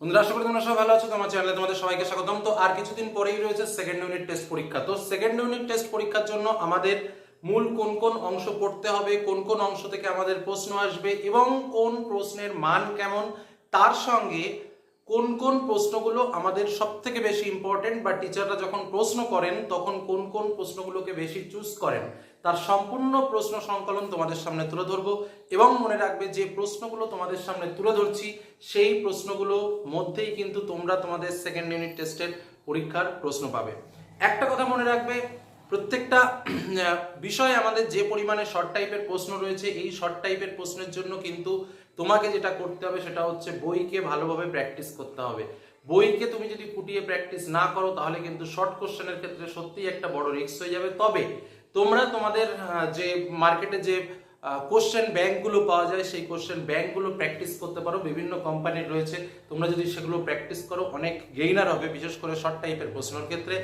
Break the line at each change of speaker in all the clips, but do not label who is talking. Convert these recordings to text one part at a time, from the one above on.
বন্ধুরা, আশা করি তোমরা সবাই ভালো আছো। তোমার চ্যানেলে তোমাদের সবাইকে স্বাগতম। তো আর কিছুদিন পরেই রয়েছে সেকেন্ড ইউনিট টেস্ট পরীক্ষা। তো সেকেন্ড ইউনিট টেস্ট পরীক্ষার জন্য আমাদের মূল কোন কোন অংশ পড়তে হবে, কোন কোন অংশ থেকে আমাদের প্রশ্ন আসবে এবং কোন প্রশ্নের মান কেমন, তার সঙ্গে কোন কোন প্রশ্নগুলো আমাদের সব থেকে বেশি ইম্পর্টেন্ট বা টিচাররা যখন প্রশ্ন করেন, তখন কোন কোন প্রশ্নগুলোকে বেশি চুজ করেন। তার সম্পূর্ণ প্রশ্ন সংকলন তোমাদের সামনে তুলে ধরবো এবং মনে রাখবে যে প্রশ্নগুলো তোমাদের সামনে তুলে ধরছি, সেই প্রশ্নগুলো মধ্যেই কিন্তু তোমরা তোমাদের সেকেন্ড ইউনিট টেস্টের পরীক্ষার প্রশ্ন পাবে। একটা কথা মনে রাখবে, প্রত্যেকটা বিষয়ে আমাদের যে পরিমাণে শর্ট টাইপের প্রশ্ন রয়েছে, এই শর্ট টাইপের প্রশ্নের জন্য কিন্তু তোমাকে যেটা করতে হবে সেটা হচ্ছে বইকে ভালোভাবে প্র্যাকটিস করতে হবে। বইকে তুমি যদি ফুটিয়ে প্র্যাকটিস না করো, তাহলে কিন্তু শর্ট কোশ্চেনের ক্ষেত্রে সত্যিই একটা বড় রিস্ক হয়ে যাবে। তবে তোমরা তোমাদের যে মার্কেটে যে কোশ্চেন ব্যাংকগুলো পাওয়া যায়, সেই কোশ্চেন ব্যাংকগুলো প্র্যাকটিস করতে পারো। বিভিন্ন কোম্পানির রয়েছে। তোমরা যদি সেগুলো প্র্যাকটিস করো, অনেক গেইনার হবে, বিশেষ করে শর্ট টাইপের প্রশ্নের ক্ষেত্রে।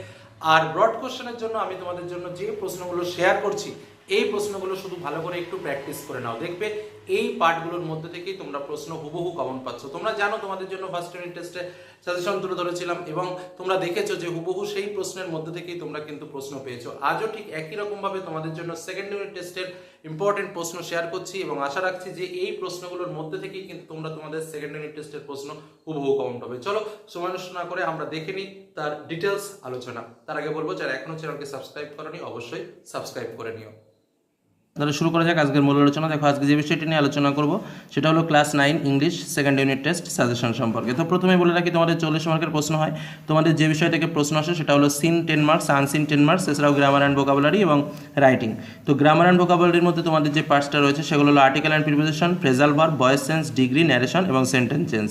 আর ব্রড কোশ্চেনের জন্য আমি তোমাদের জন্য যে প্রশ্নগুলো শেয়ার করছি, এই প্রশ্নগুলো শুধু ভালো করে একটু প্র্যাকটিস করে নাও। দেখবে এই পার্টগুলোর মধ্যে থেকেই তোমরা প্রশ্ন হুবহু কমন পাচ্ছ। তোমরা জানো তোমাদের জন্য ফার্স্ট ইউনিট টেস্টে সাজেশন তুলে ধরেছিলাম এবং তোমরা দেখেছ যে হুবহু সেই প্রশ্নের মধ্যে থেকেই তোমরা কিন্তু প্রশ্ন পেয়েছ। আজও ঠিক একই রকম ভাবে তোমাদের জন্য সেকেন্ড ইউনিট টেস্টের ইম্পর্টেন্ট প্রশ্ন শেয়ার করছি এবং আশা রাখছি যে এই প্রশ্নগুলোর মধ্যে থেকেই কিন্তু তোমরা তোমাদের সেকেন্ড ইউনিট টেস্টের প্রশ্ন হুবহু কমন পাবে। চলো সময় নষ্ট না করে আমরা দেখে নিই তার ডিটেলস আলোচনা। তার আগে বলব, যারা এখনও চ্যানেলকে সাবস্ক্রাইব করনি, অবশ্যই সাবস্ক্রাইব করে নিও।
তাহলে শুরু করা যাক আজকের মূল আলোচনা। দেখো, আজকে যে বিষয়টি নিয়ে আলোচনা করব, সেটা হলো class nine English second unit test suggestion সম্পর্কে। তো প্রথমে বলে রাখি, তোমাদের চল্লিশ মার্কের প্রশ্ন হয়। তোমাদের যে বিষয় থেকে প্রশ্ন আসে, সেটা হলো seen ten marks unseen ten marks এছাড়াও গ্রামার অ্যান্ড ভোকাবুলারি এবং রাইটিং তো গ্রামার অ্যান্ড ভোকাবুলারির মধ্যে তোমাদের যে পার্টসটা রয়েছে, সেগুলো হলো article and preposition phrasal verb voice tense degree narration এবং সেন্টেন্স চেঞ্জ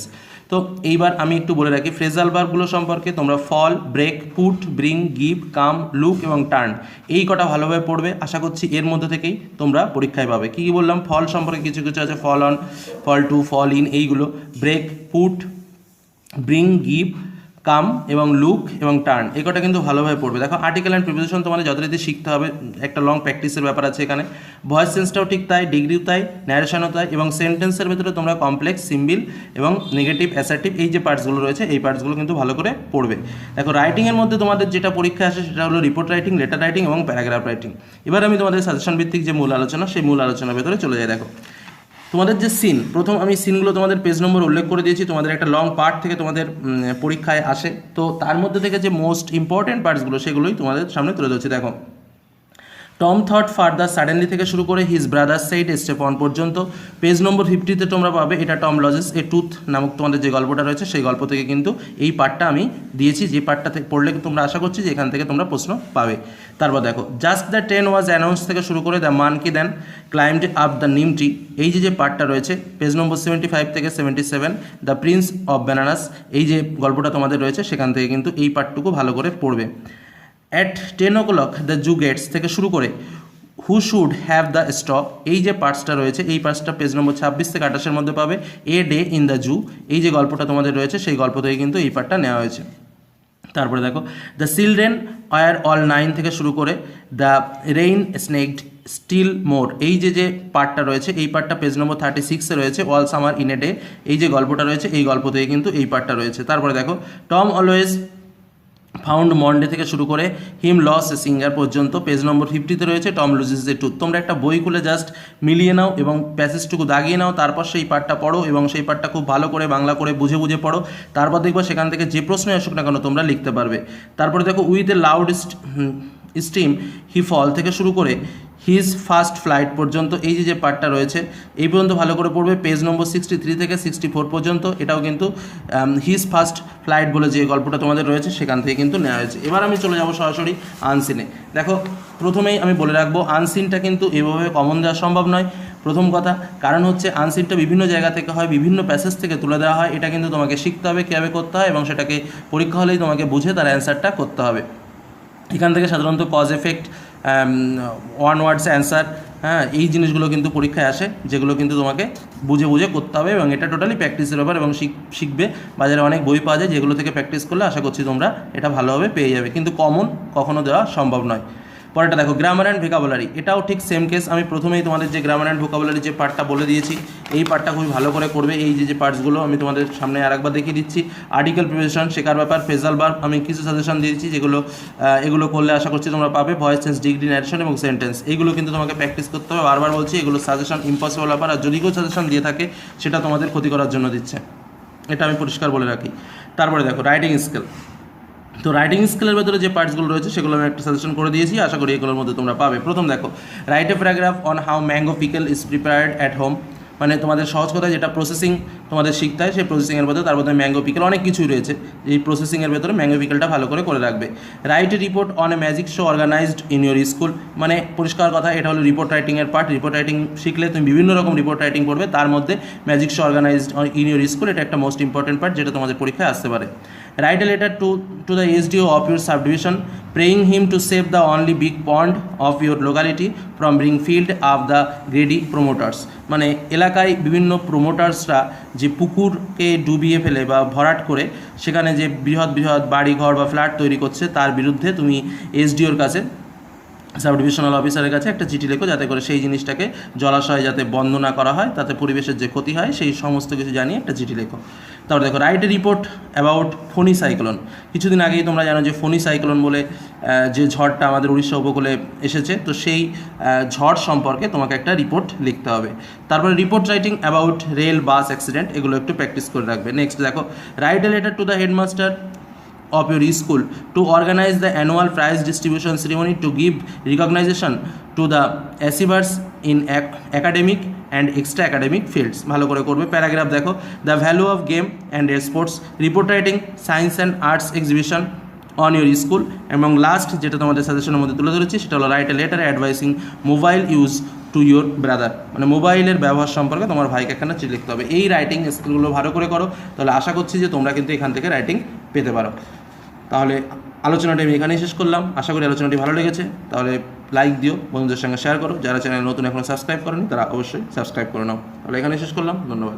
তো এইবার আমি একটু বলে রাখি ফ্রেজাল ভার্বগুলো সম্পর্কে তোমরা fall break put bring give come look এবং টার্ন এই কটা ভালোভাবে পড়বে। আশা করছি এর মধ্যে থেকেই তোমরা পরীক্ষায় পাবে। কী কী বললাম? ফল সম্পর্কে কিছু কিছু আছে fall on fall to fall in এইগুলো। Break put bring give come এবং লুক এবং টার্ন, এই কটা কিন্তু ভালোভাবে পড়বে। দেখো আর্টিকেল অ্যান্ড প্রিপোজিশন তোমাদের যথারীতি শিখতে হবে, একটা লং প্র্যাকটিসের ব্যাপার আছে এখানে। ভয়েস সেন্সটাও ঠিক তাই ডিগ্রিও তাই ন্যারেশনও তাই এবং সেন্টেন্সের ভিতরে তোমরা কমপ্লেক্স সিম্বিল এবং নেগেটিভ অ্যাসার্টিভ এই যে পার্টসগুলো রয়েছে, এই পার্টসগুলো কিন্তু ভালো করে পড়বে। দেখো রাইটিংয়ের মধ্যে তোমাদের যেটা পরীক্ষা আসে সেটা হলো রিপোর্ট রাইটিং লেটার রাইটিং এবং প্যারাগ্রাফ রাইটিং এবার আমি তোমাদের সাজেশন ভিত্তিক যে মূল আলোচনা, সেই মূল আলোচনার ভেতরে চলে যাই, দেখো। তোমাদের যে সিন প্রথম আমি সিনগুলো তোমাদের পেজ নম্বর উল্লেখ করে দিয়েছি, তোমাদের একটা লং পার্ট থেকে তোমাদের পরীক্ষায় আসে। তো তার মধ্যে থেকে যে মোস্ট ইম্পর্টেন্ট পার্টসগুলো সেগুলোই তোমাদের সামনে তুলে ধরছি। দেখো টম থট ফার্দার সাডেনলি থেকে শুরু করে his brother side step on পর্যন্ত পেজ নম্বর ফিফটিতে তোমরা পাবে, এটা টম লজেস এ টুথ নামক তোমাদের যে গল্পটা রয়েছে, সেই গল্প থেকে কিন্তু এই পার্টটা আমি দিয়েছি। যে পার্টটা পড়লে তোমরা আশা করছি যে এখান থেকে তোমরা প্রশ্ন পাবে। তারপর দেখো just the ten was announce থেকে শুরু করে the monkey then climbed up the neem tree এই যে যে পার্টটা রয়েছে পেজ নম্বর সেভেন্টি ফাইভ থেকে seventy seven the prince of bananas এই যে গল্পটা তোমাদের রয়েছে, সেখান থেকে কিন্তু এই পার্টটুকু ভালো করে পড়বে। At ten o'clock the zoo gates থেকে শুরু করে who should have the stop এই যে পার্টসটা রয়েছে, এই পার্টসটা পেজ নম্বর ছাব্বিশ থেকে আঠাশের মধ্যে পাবে a day in the zoo এই যে গল্পটা তোমাদের রয়েছে, সেই গল্প থেকে কিন্তু এই পার্টটা নেওয়া হয়েছে। তারপরে দেখো the children were all nine থেকে শুরু করে the rain snaked still more এই যে যে পার্টটা রয়েছে, এই পার্টটা পেজ নম্বর থার্টি সিক্সে রয়েছে all summer in a day এই যে গল্পটা রয়েছে, এই গল্প থেকে কিন্তু এই পার্টটা রয়েছে। তারপরে দেখো টম অলওয়েজ ফাউন্ড মন্ডে থেকে শুরু করে হিম লস এ সিঙ্গার পর্যন্ত পেজ নম্বর ফিফটিতে রয়েছে টম লুজিস এ টুথ তোমরা একটা বই খুলে জাস্ট মিলিয়ে নাও এবং প্যাসেজটুকু দাগিয়ে নাও, তারপর সেই পার্টটা পড়ো এবং সেই পার্টটা খুব ভালো করে বাংলা করে বুঝে বুঝে পড়ো। তারপর দেখব সেখান থেকে যে প্রশ্নই আসুক না কেন তোমরা লিখতে পারবে। তারপরে দেখো with a loud stream he fall থেকে শুরু করে হিজ ফার্স্ট ফ্লাইট পর্যন্ত এই যে যে পার্টটা রয়েছে, এই পর্যন্ত ভালো করে পড়বে। পেজ নম্বর সিক্সটি থ্রি থেকে সিক্সটি ফোর পর্যন্ত এটাও কিন্তু হিজ ফার্স্ট ফ্লাইট বলে যে গল্পটা তোমাদের রয়েছে, সেখান থেকে কিন্তু নেওয়া হয়েছে। এবার আমি চলে যাব সরাসরি আনসিনে দেখো, প্রথমেই আমি বলে রাখব আনসিনটা কিন্তু এভাবে কমন দেওয়া সম্ভব নয়। প্রথম কথা, কারণ হচ্ছে আনসিনটা বিভিন্ন জায়গা থেকে হয়, বিভিন্ন প্যাসেজ থেকে তুলে দেওয়া হয়। এটা কিন্তু তোমাকে শিখতে হবে, কীভাবে করতে হয়, এবং সেটাকে পরীক্ষা হলেই তোমাকে বুঝে তার অ্যান্সারটা করতে হবে। এখান থেকে সাধারণত cause effect one words answer হ্যাঁ এই জিনিসগুলো কিন্তু পরীক্ষায় আসে, যেগুলো কিন্তু তোমাকে বুঝে বুঝে করতে হবে এবং এটা টোটালি প্র্যাকটিসের ব্যাপার এবং শিখ, শিখবে। বাজারে অনেক বই পাওয়া যায় যেগুলো থেকে প্র্যাকটিস করলে আশা করছি তোমরা এটা ভালোভাবে পেয়ে যাবে। কিন্তু কমন কখনো দেওয়া সম্ভব নয়। পরেরটা দেখো গ্রামার অ্যান্ড ভোকাবুলারি এটাও ঠিক সেম কেস আমি প্রথমেই তোমাদের যে গ্রামার অ্যান্ড ভোকাবুলারি যে পার্টটা বলে দিয়েছি, এই পার্টটা খুবই ভালো করে করবে। এই যে যে পার্টসগুলো আমি তোমাদের সামনে আরেকবার দেখিয়ে দিচ্ছি। আর্টিকেল প্রিপারেশন শেখার ব্যাপার ফেজাল বার আমি কিছু সাজেশন দিয়েছি যেগুলো এগুলো করলে আশা করছি তোমরা পাবে। ভয়েস চেঞ্জ ডিগ্রি ন্যারেশন এবং সেন্টেন্স এইগুলো কিন্তু তোমাকে প্র্যাকটিস করতে হবে। বারবার বলছি, এগুলো সাজেশন ইম্পসিবল ব্যাপার। আর যদি কেউ সাজেশন দিয়ে থাকে, সেটা তোমাদের ক্ষতি করার জন্য দিচ্ছে। এটা আমি পরিষ্কার বলে রাখি। তারপরে দেখো রাইটিং স্কিল তো রাইটিং স্কিলের ভেতরে যে পার্টসগুলো রয়েছে, সেগুলো আমি একটা সাজেশন করে দিয়েছি। আশা করি এগুলোর মধ্যে তোমরা পাবে। প্রথম দেখো write a paragraph on how mango pickle is prepared at home মানে তোমাদের সহজ কথায় যেটা প্রসেসিং তোমাদের শিখতে হয়, সেই প্রসেসিংয়ের ভেতরে, তার মধ্যে ম্যাঙ্গো পিকেল অনেক কিছুই রয়েছে। এই প্রসেসিংয়ের ভেতরে ম্যাঙ্গো পিকেলটা ভালো করে করে রাখবে। Write report on a magic show organised in your school মানে পরিষ্কার কথা, এটা হলো রিপোর্ট রাইটিংয়ের পার্ট রিপোর্ট রাইটিং শিখলে তুমি বিভিন্ন রকম রিপোর্ট রাইটিং করবে। তার মধ্যে magic show organised in your school এটা একটা মোস্ট ইম্পর্টেন্ট পার্ট যেটা তোমাদের পরীক্ষায় আসতে পারে। Write a letter to to the SDO of your subdivision praying him to save the only big pond of your locality from being filled of the greedy promoters মানে এলাকায় বিভিন্ন প্রোমোটার্সরা যে পুকুরকে ডুবিয়ে ফেলে বা ভরাট করে সেখানে যে বৃহৎ বৃহৎ বাড়িঘর বা ফ্ল্যাট তৈরি করছে তার বিরুদ্ধে তুমি এসডিওর কাছে সাব ডিভিশনাল অফিসারের কাছে একটা চিঠি লেখো যাতে করে সেই জিনিসটাকে জলাশয় যাতে বন্ধ না করা হয়, তাতে পরিবেশের যে ক্ষতি হয়, সেই সমস্ত কিছু জানিয়ে একটা চিঠি লেখো। তারপর দেখো write report about Fani cyclone কিছুদিন আগেই তোমরা জানো যে ফোনি সাইক্লোন বলে যে ঝড়টা আমাদের উড়িষ্যা উপকূলে এসেছে, তো সেই ঝড় সম্পর্কে তোমাকে একটা রিপোর্ট লিখতে হবে। তারপরে report writing about rail bus accident এগুলো একটু প্র্যাকটিস করে রাখবে। নেক্সট দেখো write a letter to the headmaster of your school to organize the annual prize distribution ceremony to give recognition to the achievers in ac- academic and extra academic fields. ভালো করে করবে। Paragraph দেখো। The value of game and sports report writing science and arts exhibition on your school এবং last যেটা তোমাদের সাজেশনের মধ্যে তুলে ধরেছি, সেটা হলো write a letter advising mobile use to your brother মানে মোবাইলের ব্যবহার সম্পর্কে তোমার ভাইকে এখানে চিঠি লিখতে হবে। এই রাইটিং স্কিলগুলো ভালো করে করো। তাহলে আশা করছি যে তোমরা কিন্তু এখান থেকে রাইটিং পেতে পারো। তাহলে আলোচনাটি আমি এখানেই শেষ করলাম। আশা করি আলোচনাটি ভালো লেগেছে। তাহলে লাইক দিও, বন্ধুদের সঙ্গে শেয়ার করো। যারা চ্যানেল নতুন এখন সাবস্ক্রাইব করেনি, তারা অবশ্যই সাবস্ক্রাইব করে নাও। তাহলে এখানেই শেষ করলাম। ধন্যবাদ।